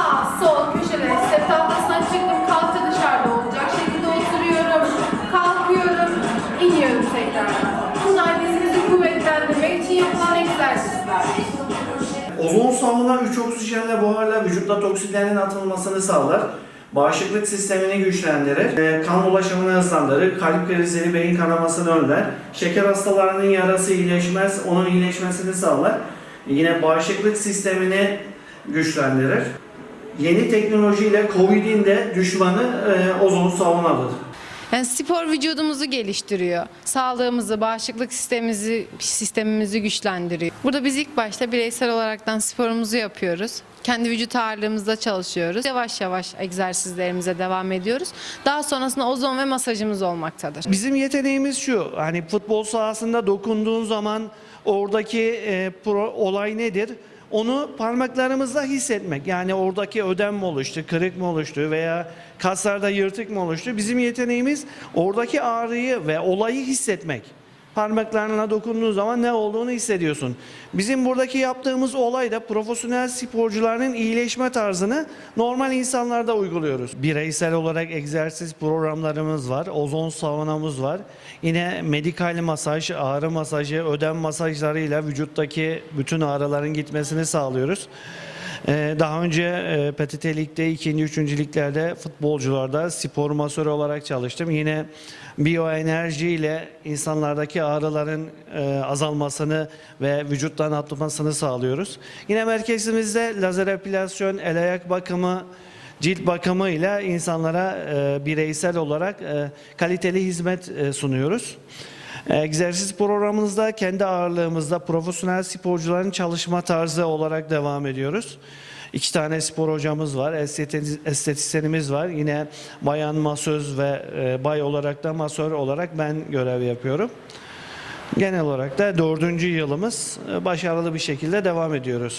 Sağ, sol, köşede. Step tahtasına çıktım. Kalça dışarıda olacak şekilde oturuyorum. Kalkıyorum. iniyorum tekrar. Bunlar dizimizi kuvvetlendirmek için yapılan egzersizler. Ozon salgılan 3 oksijenle buharla vücutta toksinlerin atılmasını sağlar. Bağışıklık sistemini güçlendirir, e, kan ulaşımını hızlandırır, kalp krizleri, beyin kanamasını önler, şeker hastalarının yarası iyileşmez, onun iyileşmesini sağlar. Yine bağışıklık sistemini güçlendirir. Yeni teknolojiyle Covid'in de düşmanı e, ozon saunadır. Yani spor vücudumuzu geliştiriyor. Sağlığımızı, bağışıklık sistemimizi, sistemimizi güçlendiriyor. Burada biz ilk başta bireysel olaraktan sporumuzu yapıyoruz. Kendi vücut ağırlığımızda çalışıyoruz. Yavaş yavaş egzersizlerimize devam ediyoruz. Daha sonrasında ozon ve masajımız olmaktadır. Bizim yeteneğimiz şu. Hani futbol sahasında dokunduğun zaman oradaki e, pro- olay nedir? Onu parmaklarımızla hissetmek. Yani oradaki ödem mi oluştu, kırık mı oluştu veya kaslarda yırtık mı oluştu? Bizim yeteneğimiz oradaki ağrıyı ve olayı hissetmek. Parmaklarına dokunduğun zaman ne olduğunu hissediyorsun. Bizim buradaki yaptığımız olay da profesyonel sporcuların iyileşme tarzını normal insanlarda uyguluyoruz. Bireysel olarak egzersiz programlarımız var. Ozon saunamız var. Yine medikal masaj, ağrı masajı, ödem masajlarıyla vücuttaki bütün ağrıların gitmesini sağlıyoruz. Ee, Daha önce e, PTT Lig'de, ikinci, üçüncü liglerde futbolcularda spor masörü olarak çalıştım. Yine biyoenerji ile insanlardaki ağrıların e, azalmasını ve vücuttan atılmasını sağlıyoruz. Yine merkezimizde lazer epilasyon, el ayak bakımı, cilt bakımı ile insanlara e, bireysel olarak kaliteli hizmet sunuyoruz. Egzersiz programımızda kendi ağırlığımızda profesyonel sporcuların çalışma tarzı olarak devam ediyoruz. İki tane spor hocamız var, esteti- estetisyenimiz var. Yine bayan masöz ve e, bay olarak da masör olarak ben görev yapıyorum. Genel olarak da dördüncü yılımız e, başarılı bir şekilde devam ediyoruz.